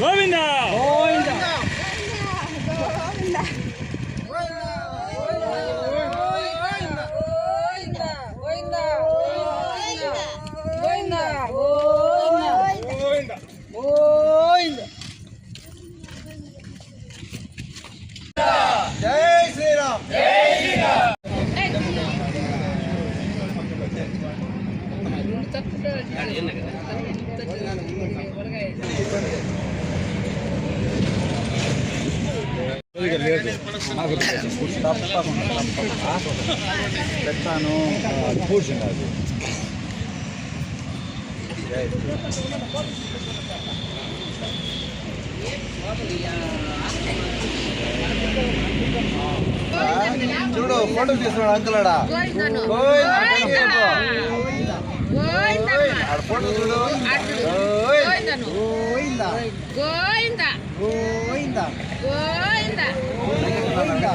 గోవింద! గోవింద. జై శ్రీరామ్ జై శ్రీరామ్ తప్ప పెట్టాను కూర్చుంది అది చూడు ఫోటో తీసుకున్నాడు అంకులాడా. ఫోటో చూడు. గోయిందా గోయిందా గోయిందా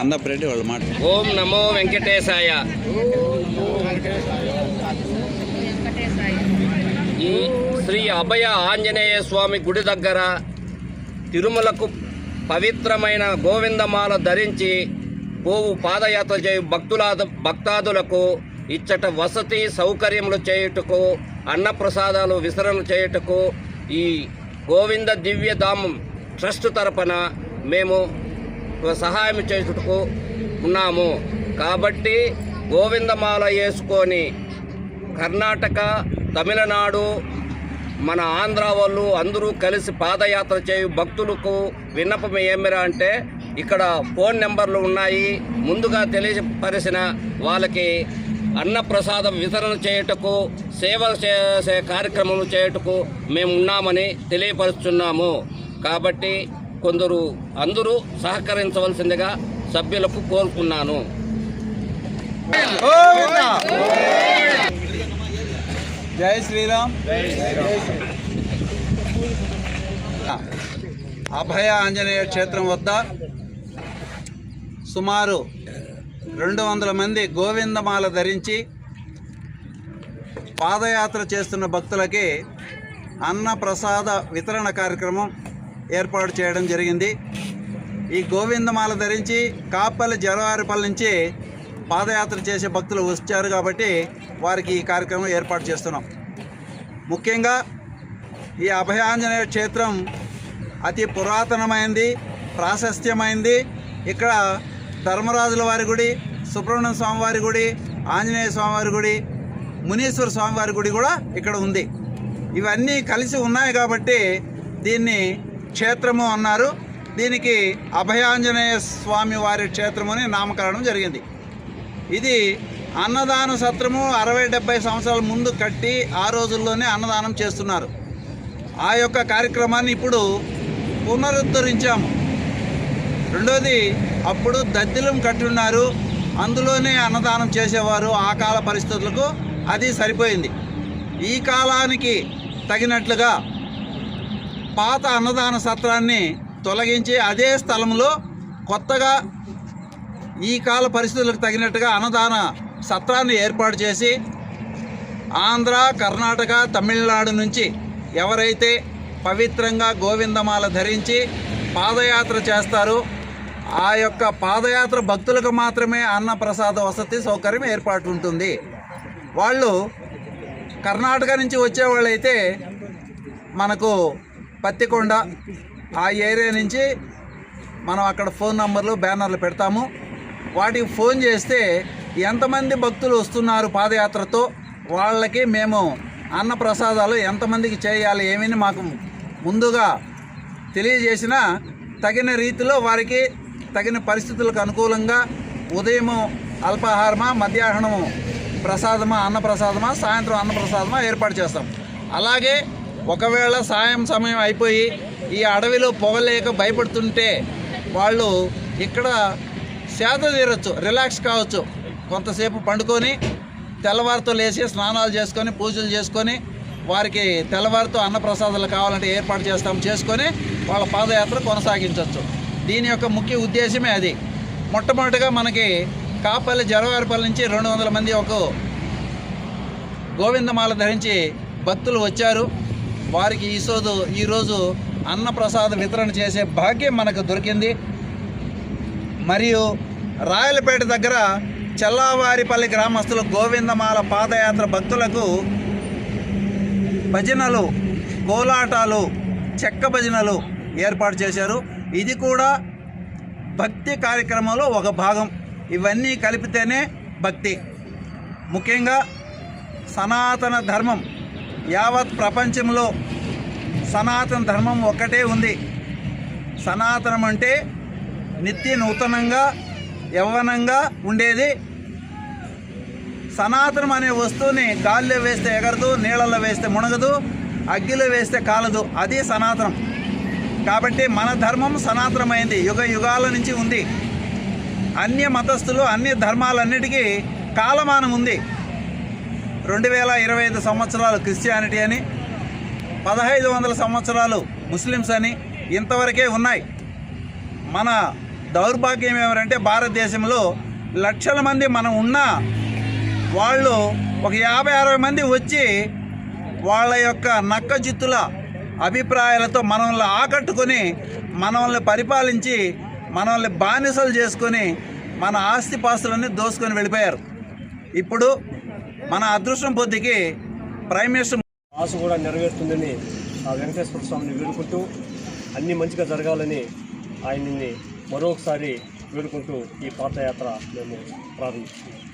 కన్నప్రెడ్డి వాళ్ళు మాట. ఓం నమో వెంకటేశాయ. వెంకటేశాయ ఈ శ్రీ అభయ ఆంజనేయ స్వామి గుడి దగ్గర తిరుమలకు పవిత్రమైన గోవిందమాల ధరించి పోవు పాదయాత్ర చేయు భక్తుల భక్తాదులకు ఇచ్చట వసతి సౌకర్యములు చేయుటకు అన్నప్రసాదాలు విసరణ చేయుటకు ఈ గోవింద దివ్యధామం ట్రస్ట్ తరపున మేము సహాయం చేయుటకు ఉన్నాము. కాబట్టి గోవిందమాల వేసుకొని కర్ణాటక తమిళనాడు మన ఆంధ్ర వాళ్ళు అందరూ కలిసి పాదయాత్ర చేయు భక్తులకు విన్నపం ఏమిరా అంటే ఇక్కడ ఫోన్ నెంబర్లు ఉన్నాయి. ముందుగా తెలియపరిచిన వాళ్ళకి అన్నప్రసాదం వితరణ చేయుటకు సేవ చేసే కార్యక్రమం చేయుటకు మేము ఉన్నామని తెలియపరుస్తున్నాము కాబట్టి కొందరు అందరూ సహకరించవలసిందిగా సభ్యులకు కోరుకున్నాను. జై శ్రీరామ్. అభయ ఆంజనేయ క్షేత్రం వద్ద సుమారు రెండు వందల మంది గోవిందమాల ధరించి పాదయాత్ర చేస్తున్న భక్తులకి అన్న ప్రసాద వితరణ కార్యక్రమం ఏర్పాటు చేయడం జరిగింది. ఈ గోవిందమాల ధరించి కాపల్లి జలవారిపల్లి నుంచి పాదయాత్ర చేసే భక్తులు వచ్చారు కాబట్టి వారికి ఈ కార్యక్రమం ఏర్పాటు చేస్తున్నాం. ముఖ్యంగా ఈ అభయాంజనేయ క్షేత్రం అతి పురాతనమైంది ప్రాశస్త్యమైంది. ఇక్కడ ధర్మరాజుల వారి గుడి సుబ్రహ్మణ్య స్వామివారి గుడి ఆంజనేయ స్వామివారి గుడి మునీశ్వర స్వామివారి గుడి కూడా ఇక్కడ ఉంది. ఇవన్నీ కలిసి ఉన్నాయి కాబట్టి దీన్ని క్షేత్రము అన్నారు. దీనికి అభయాంజనేయ స్వామి వారి క్షేత్రము అని నామకరణం జరిగింది. ఇది అన్నదాన సత్రము అరవై డెబ్బై సంవత్సరాల ముందు కట్టి ఆ రోజుల్లోనే అన్నదానం చేస్తున్నారు. ఆ యొక్క కార్యక్రమాన్ని ఇప్పుడు పునరుద్ధరించాము. రెండోది అప్పుడు దద్దిలం కట్టున్నారు అందులోనే అన్నదానం చేసేవారు. ఆ కాల పరిస్థితులకు అది సరిపోయింది. ఈ కాలానికి తగినట్లుగా పాత అన్నదాన సత్రాన్ని తొలగించి అదే స్థలంలో కొత్తగా ఈ కాల పరిస్థితులకు తగినట్టుగా అన్నదాన సత్రాన్ని ఏర్పాటు చేసి ఆంధ్ర కర్ణాటక తమిళనాడు నుంచి ఎవరైతే పవిత్రంగా గోవిందమాల ధరించి పాదయాత్ర చేస్తారో ఆ యొక్క పాదయాత్ర భక్తులకు మాత్రమే అన్న ప్రసాద వసతి సౌకర్యం ఏర్పాటు ఉంటుంది. వాళ్ళు కర్ణాటక నుంచి వచ్చేవాళ్ళైతే మనకు పత్తికొండ ఆ ఏరియా నుంచి మనం అక్కడ ఫోన్ నంబర్లు బ్యానర్లు పెడతాము. వాటికి ఫోన్ చేస్తే ఎంతమంది భక్తులు వస్తున్నారు పాదయాత్రతో? వాళ్ళకి మేము అన్న ప్రసాదాలు ఎంతమందికి చేయాలి ఏమని మాకు ముందుగా తెలియజేసిన తగిన రీతిలో వారికి తగిన పరిస్థితులకు అనుకూలంగా ఉదయము అల్పాహారమా మధ్యాహ్నము ప్రసాదమా అన్న ప్రసాదమా సాయంత్రం అన్న ప్రసాదమా ఏర్పాటు చేస్తాం. అలాగే ఒకవేళ సాయం సమయం అయిపోయి ఈ అడవిలో పొగలేక భయపడుతుంటే వాళ్ళు ఇక్కడ సేద తీరొచ్చు రిలాక్స్ కావచ్చు. కొంతసేపు పండుకొని తెల్లవారితో లేచి స్నానాలు చేసుకొని పూజలు చేసుకొని వారికి తెల్లవారితో అన్నప్రసాదాలు కావాలంటే ఏర్పాటు చేస్తాం చేసుకొని వాళ్ళ పాదయాత్ర కొనసాగించవచ్చు దీని యొక్క ముఖ్య ఉద్దేశమే అది. మొట్టమొదటిగా మనకి కాపల్లి జరవారిపల్లి నుంచి రెండు వందల మంది ఒక గోవిందమాల ధరించి భక్తులు వచ్చారు. వారికి ఈసోదు ఈరోజు అన్నప్రసాద వితరణ చేసే భాగ్యం మనకు దొరికింది. మరియు రాయలపేట దగ్గర చెల్లావారిపల్లి గ్రామస్తులు గోవిందమాల పాదయాత్ర భక్తులకు భజనలు కోలాటాలు చెక్క భజనలు ఏర్పాటు చేశారు. ఇది కూడా భక్తి కార్యక్రమంలో ఒక భాగం. ఇవన్నీ కలిపితేనే భక్తి. ముఖ్యంగా సనాతన ధర్మం. యావత్ ప్రపంచంలో సనాతన ధర్మం ఒక్కటే ఉంది. సనాతనం అంటే నిత్య నూతనంగా యవ్వనంగా ఉండేది. సనాతనం అనే వస్తువుని గాలిలో వేస్తే ఎగరదు నీళ్ళల్లో వేస్తే మునగదు అగ్గిలో వేస్తే కాలదు. అది సనాతనం. కాబట్టి మన ధర్మం సనాతనమైంది. యుగ యుగాల నుంచి ఉంది. అన్య మతస్థులు అన్ని ధర్మాలన్నిటికీ కాలమానం ఉంది. రెండు వేల ఇరవై ఐదు సంవత్సరాలు క్రిస్టియానిటీ అని పదహైదు వందల సంవత్సరాలు ముస్లిమ్స్ అని ఇంతవరకే ఉన్నాయి. మన దౌర్భాగ్యం ఏమంటే భారతదేశంలో లక్షల మంది మనం ఉన్నా వాళ్ళు ఒక యాభై అరవై మంది వచ్చి వాళ్ళ యొక్క నక్క జిత్తుల అభిప్రాయాలతో మనల్ని ఆకట్టుకొని మనల్ని పరిపాలించి మనల్ని బానిసలు చేసుకొని మన ఆస్తిపాస్తులన్నీ దోసుకొని వెళ్ళిపోయారు. ఇప్పుడు మన అదృష్టం బుద్ధికి ప్రైమ్ మినిస్టర్ ఆశ కూడా నెరవేరుతుందని ఆ వెంకటేశ్వర స్వామిని వేడుకుంటూ అన్ని మంచిగా జరగాలని ఆయన్ని మరొకసారి వేడుకుంటూ ఈ పాదయాత్ర మేము ప్రారంభిస్తున్నాం.